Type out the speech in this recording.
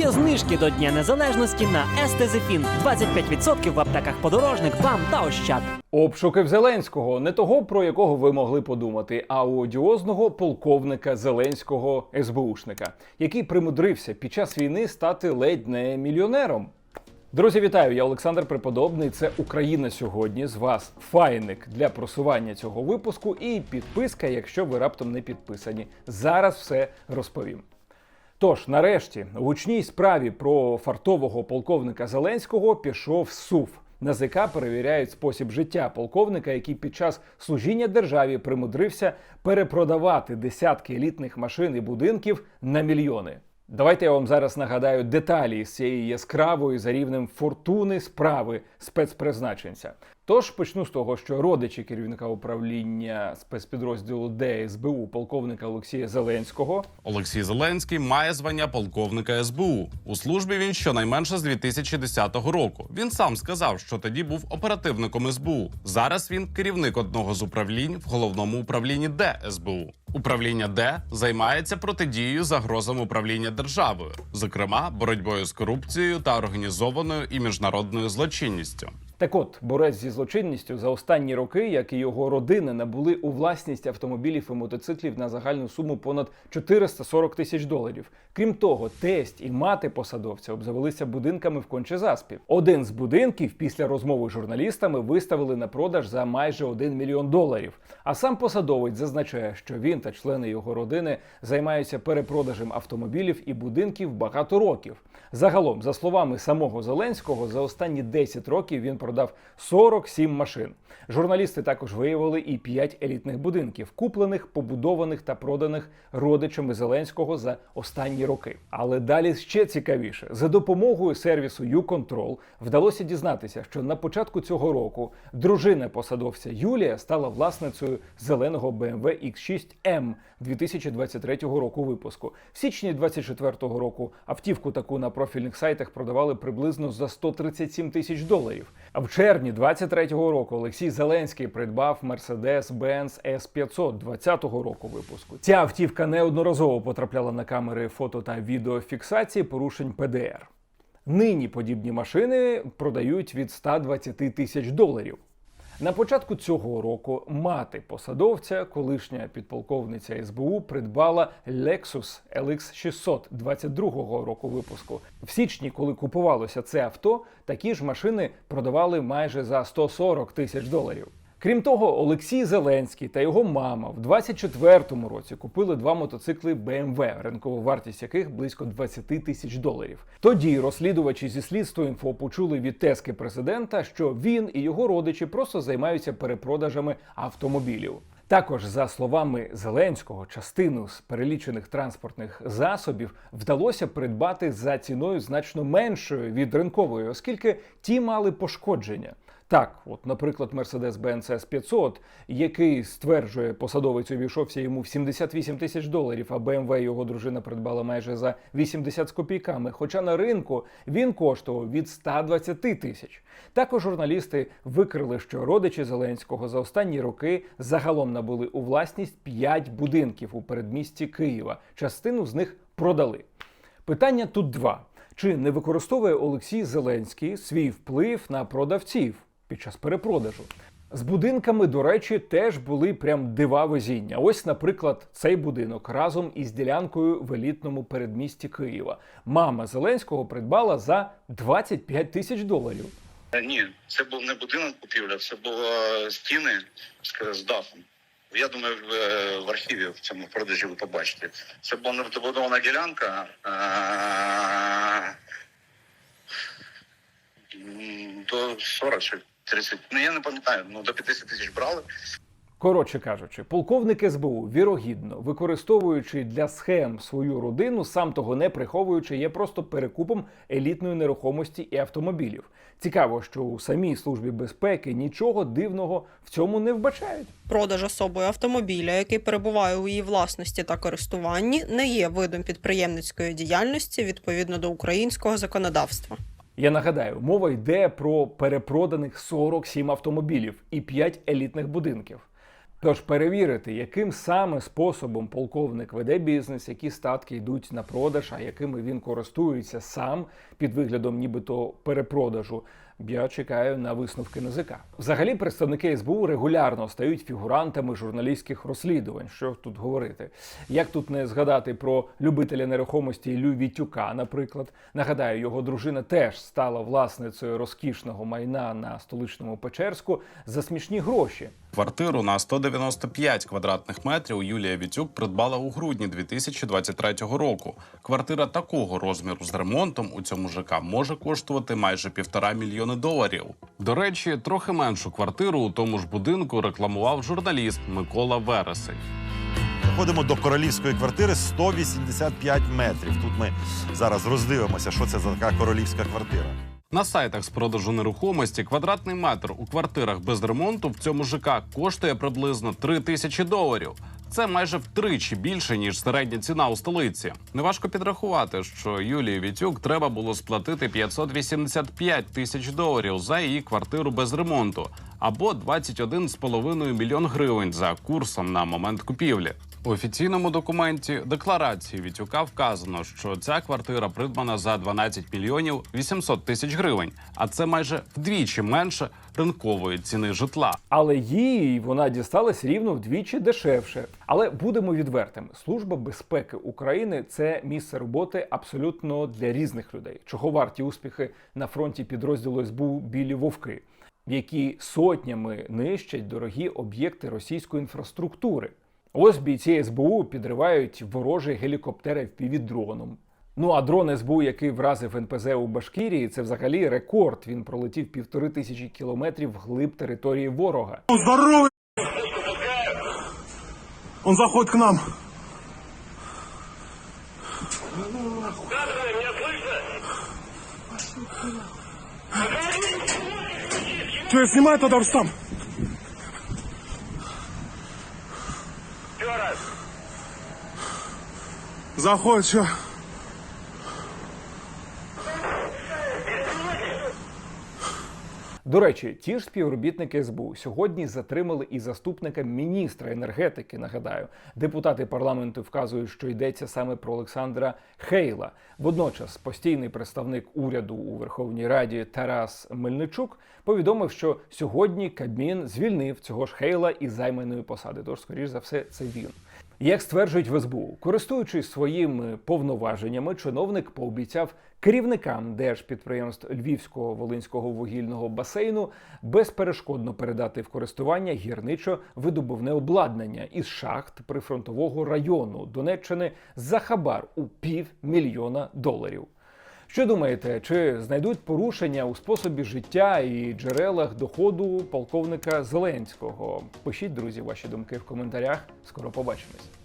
Є знижки до Дня Незалежності на Естезефін. 25% в аптеках подорожник, БАМ та Ощад. Обшуки в Зеленського не того, про якого ви могли подумати, а у одіозного полковника Зеленського СБУшника, який примудрився під час війни стати ледь не мільйонером. Друзі, вітаю! Я Олександр Преподобний. Це Україна сьогодні. З вас файник для просування цього випуску і підписка, якщо ви раптом не підписані. Зараз все розповім. Тож, нарешті, у гучній справі про фартового полковника Зеленського пішов сув. НАЗК перевіряють спосіб життя полковника, який під час служіння державі примудрився перепродавати десятки елітних машин і будинків на мільйони. Давайте я вам зараз нагадаю деталі з цієї яскравої за рівнем фортуни справи спецпризначенця. Тож почну з того, що родичі керівника управління спецпідрозділу ДСБУ полковника Олексія Зеленського Олексій Зеленський має звання полковника СБУ. У службі він щонайменше з 2010 року. Він сам сказав, що тоді був оперативником СБУ. Зараз він керівник одного з управлінь в головному управлінні Д СБУ. Управління Д займається протидією загрозам управління державою, зокрема боротьбою з корупцією та організованою і міжнародною злочинністю. Так от, борець зі злочинністю за останні роки, як і його родина, набули у власність автомобілів і мотоциклів на загальну суму понад 440 тисяч доларів. Крім того, тесть і мати посадовця обзавелися будинками в Кончезаспі. Один з будинків після розмови з журналістами виставили на продаж за майже 1 мільйон доларів. А сам посадовець зазначає, що він та члени його родини займаються перепродажем автомобілів і будинків багато років. Загалом, за словами самого Зеленського, за останні 10 років він продав 47 машин. Журналісти також виявили і 5 елітних будинків, куплених, побудованих та проданих родичами Зеленського за останні роки. Але далі ще цікавіше за допомогою сервісу YouControl вдалося дізнатися, що на початку цього року дружина посадовця Юлія стала власницею зеленого BMW X6M 2023 року випуску. В січні 2024 року автівку таку на профільних сайтах продавали приблизно за 137 тисяч доларів. В червні 2023 року Олексій Зеленський придбав Mercedes-Benz S500 2020 року випуску. Ця автівка неодноразово потрапляла на камери фото та відеофіксації порушень ПДР. Нині подібні машини продають від 120 тисяч доларів. На початку цього року мати посадовця, колишня підполковниця СБУ, придбала Lexus LX 600 22-го року випуску. В січні, коли купувалося це авто, такі ж машини продавали майже за 140 тисяч доларів. Крім того, Олексій Зеленський та його мама в 24-му році купили два мотоцикли BMW, ринкова вартість яких близько 20 тисяч доларів. Тоді розслідувачі зі слідства інфо почули від тески президента, що він і його родичі просто займаються перепродажами автомобілів. Також, за словами Зеленського, частину з перелічених транспортних засобів вдалося придбати за ціною значно меншою від ринкової, оскільки ті мали пошкодження. Так, от, наприклад, Mercedes-Benz S500, який стверджує, посадовець увійшовся йому в 78 тисяч доларів, а BMW його дружина придбала майже за 80 з копійками. Хоча на ринку він коштував від 120 тисяч. Також журналісти викрили, що родичі Зеленського за останні роки загалом набули у власність 5 будинків у передмісті Києва. Частину з них продали. Питання тут два: чи не використовує Олексій Зеленський свій вплив на продавців під час перепродажу? З будинками, до речі, теж були прям дива везіння. Ось, наприклад, цей будинок разом із ділянкою в елітному передмісті Києва. Мама Зеленського придбала за 25 тисяч доларів. Е, Ні, це був не будинок купівля, це були стіни з- дахом. Я думаю, в, е, архіві в цьому продажі ви побачите. Це була недобудована ділянка. е, До 40 чи 30, ну я не пам'ятаю, ну до 50 тисяч брали. Коротше кажучи, полковник СБУ, вірогідно, використовуючи для схем свою родину, сам того не приховуючи, є просто перекупом елітної нерухомості і автомобілів. Цікаво, що у самій службі безпеки нічого дивного в цьому не вбачають. Продаж особою автомобіля, який перебуває у її власності та користуванні, не є видом підприємницької діяльності відповідно до українського законодавства. Я нагадаю, мова йде про перепроданих 47 автомобілів і 5 елітних будинків. Тож перевірити, яким саме способом полковник веде бізнес, які статки йдуть на продаж, а якими він користується сам під виглядом нібито перепродажу. Я чекаю на висновки НАЗК. Взагалі, представники СБУ регулярно стають фігурантами журналістських розслідувань. Що тут говорити? Як тут не згадати про любителя нерухомості Ілю Вітюка, наприклад. Нагадаю, його дружина теж стала власницею розкішного майна на столичному Печерську за смішні гроші. Квартиру на 195 квадратних метрів Юлія Вітюк придбала у грудні 2023 року. Квартира такого розміру з ремонтом у цьому ЖК може коштувати майже півтора мільйони доларів. До речі, трохи меншу квартиру у тому ж будинку рекламував журналіст Микола Вересень. Заходимо до королівської квартири 185 метрів. Тут ми зараз роздивимося, що це за така королівська квартира. На сайтах з продажу нерухомості квадратний метр у квартирах без ремонту в цьому ЖК коштує приблизно 3 тисячі доларів. Це майже втричі більше ніж середня ціна у столиці. Неважко підрахувати, що Юлії Вітюк треба було сплатити 585 тисяч доларів за її квартиру без ремонту або 21,5 мільйон гривень за курсом на момент купівлі. У офіційному документі декларації Вітюка вказано, що ця квартира придбана за 12 мільйонів 800 тисяч гривень, а це майже вдвічі менше ринкової ціни житла. Але їй вона дісталась рівно вдвічі дешевше. Але будемо відвертими: Служба безпеки України це місце роботи абсолютно для різних людей. Чого варті успіхи на фронті підрозділу СБУ білі вовки, які сотнями нищать дорогі об'єкти російської інфраструктури. Ось бійці СБУ підривають ворожий гелікоптер FPV-дроном. Ну а дрон СБУ, який вразив НПЗ у Башкірії, це взагалі рекорд. Він пролетів півтори тисячі кілометрів вглиб території ворога. Он здоровый! Он заходит к нам. Че, я снимаю тогда, Рустам? Заходит, что? До речі, ті ж співробітники СБУ сьогодні затримали і заступника міністра енергетики. Нагадаю, депутати парламенту вказують, що йдеться саме про Олександра Хейла. Водночас, постійний представник уряду у Верховній Раді Тарас Мельничук повідомив, що сьогодні Кабмін звільнив цього ж Хейла із займаної посади. Тож, скоріш за все, це він. Як стверджують в СБУ, користуючись своїми повноваженнями, чиновник пообіцяв керівникам держпідприємств Львівського волинського вугільного басейну безперешкодно передати в користування гірничо-видобувне обладнання із шахт прифронтового району Донеччини за хабар у півмільйона доларів. Що думаєте, чи знайдуть порушення у способі життя і джерелах доходу полковника Зеленського? Пишіть, друзі, ваші думки в коментарях. Скоро побачимось.